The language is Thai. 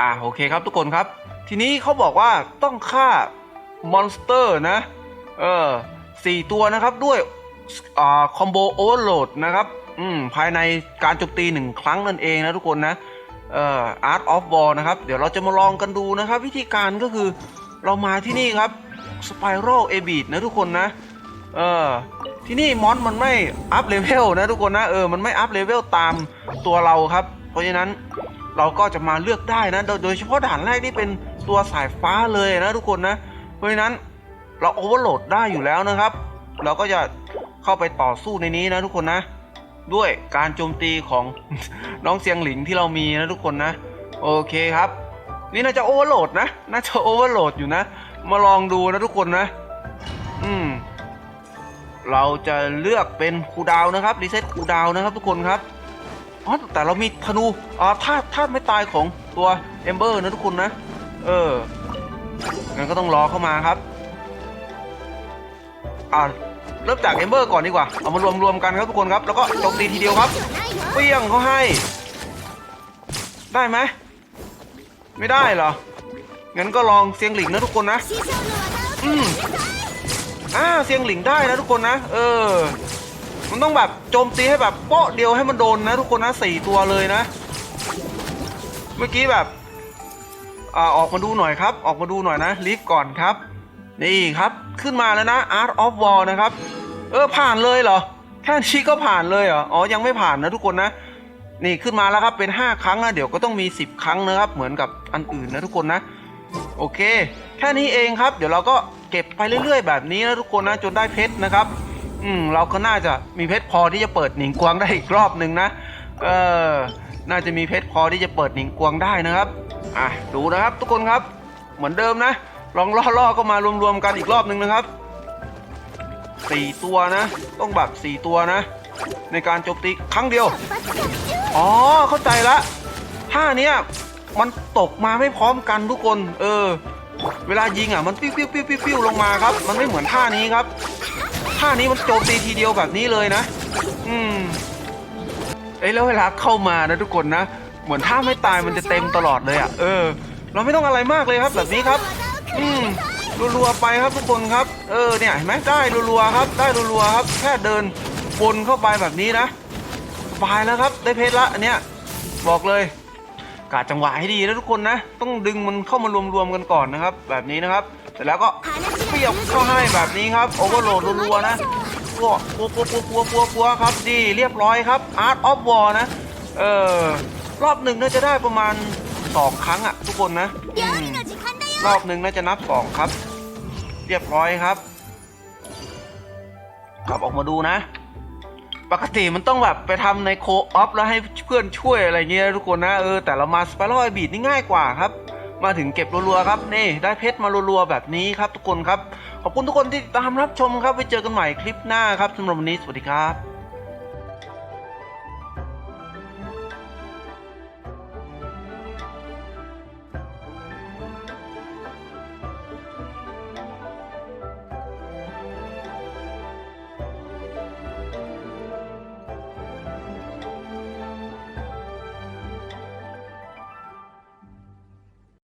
อ่าโอเคครับทุกคนครับ ทีนี้เขาบอกว่าต้องฆ่ามอนสเตอร์นะ เออสี่ตัวนะครับด้วยอ่าคอมโบโอเวอร์โหลดนะครับอืมภายในการโจมตีหนึ่งครั้งนั่นเองนะทุกคนนะเอ่อ Art of War นะครับ เดี๋ยวเราจะมาลองกันดูนะครับ วิธีการก็คือเรามาที่นี่ครับ Spiral a b i t นะทุกคนนะเออที่นี่มอนมันไม่อัพเลเวลนะทุกคนนะเออมันไม่อัพเลเวลตามตัวเราครับ เพราะฉะนั้น เราก็จะมาเลือกได้นะ โดยเฉพาะด่านแรกที่เป็นตัวสายฟ้าเลยนะทุกคนนะ เพราะฉะนั้นเราโอเวอร์โหลดได้อยู่แล้วนะครับ เราก็จะเข้าไปต่อสู้ในนี้นะทุกคนนะ ด้วยการโจมตีของน้องเซียงหลิงที่เรามีนะทุกคนนะ โอเคครับ นี่น่าจะโอเวอร์โหลดนะ น่าจะโอเวอร์โหลดอยู่นะ มาลองดูนะทุกคนนะ อืม เราจะเลือกเป็นคูดาวนะครับรีเซ็ตคูดาวนะครับทุกคนครับ อ๋อแต่เรามีธนูอ๋อธาตุธาตุไม่ตายของตัวเอมเบอร์นะทุกคนนะ เออ งั้นก็ต้องรอเข้ามาครับ อ่าเริ่มจากเอมเบอร์ก่อนดีกว่า เอามารวมรวมกันครับทุกคนครับ แล้วก็โจมตีทีเดียวครับ เปี้ยงเขาให้ ได้ไหม ไม่ได้เหรอ งั้นก็ลองเสียงหลิงนะทุกคนนะ อืมอ่าเสียงหลิงได้นะทุกคนนะ เออ มันต้องแบบโจมตีให้แบบเปาะเดียวให้มันโดนนะทุกคนนะสี่ตัวเลยนะ เมื่อกี้แบบอ่าออกมาดูหน่อยครับ ออกมาดูหน่อยนะลิฟก่อนครับ นี่ครับขึ้นมาแล้วนะ Art of War นะครับ เออผ่านเลยเหรอ แค่นี้ก็ผ่านเลยเหรอ อ๋อยังไม่ผ่านนะทุกคนนะนี่ขึ้นมาแล้วครับเป็น 5 ครั้งนะเดี๋ยวก็ต้องมี 10 ครั้งนะครับ เหมือนกับอันอื่นนะทุกคนนะ โอเค แค่นี้เองครับ เดี๋ยวเราก็เก็บไปเรื่อย ๆ แบบนี้นะทุกคนนะจนได้เพชรนะครับ อืมเราก็น่าจะมีเพชรพอที่จะเปิดหนิงกวางได้อีกรอบหนึ่งนะเออน่าจะมีเพชรพอที่จะเปิดหนิงกวางได้นะครับอะดูนะครับ ทุกคนครับ เหมือนเดิมนะ ลองล่อๆก็มารวมๆกันอีกรอบหนึ่งนะครับสี่ตัวนะ ต้องแบบสี่ตัวนะ ในการโจมตีครั้งเดียว อ๋อเข้าใจละท่าเนี้ยมันตกมาไม่พร้อมกันทุกคน เออ เวลายิงอะมันปิ้วปิ้วปิ้วปิ้วปิ้วลงมาครับ มันไม่เหมือนท่านี้ครับ ท่านี้มันโจมตีทีเดียวแบบนี้เลยนะ อืมเอ้ยแล้วเวลาเข้ามานะทุกคนนะ เหมือนท่าไม่ตายมันจะเต็มตลอดเลยอะ เออ เราไม่ต้องอะไรมากเลยครับ แบบนี้ครับ อืมรัวๆไปครับทุกคนครับ เออเนี่ยเห็นไหมได้รัวๆครับ ได้รัวๆครับ แค่เดินวนเข้าไปแบบนี้นะสบายแล้วครับ ได้เพชรละอันเนี้ยบอกเลยกาจังหวะให้ดีนะทุกคนนะ ต้องดึงมันเข้ามารวมๆกันก่อนนะครับ แบบนี้นะครับ เสร็จแล้วก็ ปียบเข้าให้แบบนี้ครับโอเวอร์โหลดรัวๆนะปัวปัวปัวปัวปัวปัวปัวครับดีเรียบร้อยครับ Art of War นะเออรอบหนึ่งน่าจะได้ประมาณสองครั้งอะทุกคนนะรอบหนึ่งน่าจะนับสองครับ เรียบร้อยครับกลับออกมาดูนะ ปกติมันต้องแบบไปทำในโคออฟแล้วให้เพื่อนช่วยอะไรเงี้ยทุกคนนะเออแต่เรามาสไปรัลบีดนี่ง่ายกว่าครับ มาถึงเก็บรัวๆครับนี่ได้เพชรมารัวๆแบบนี้ครับทุกคนครับ ขอบคุณทุกคนที่ตามรับชมครับไว้เจอกันใหม่คลิปหน้าครับสำหรับวันนี้สวัสดีครับ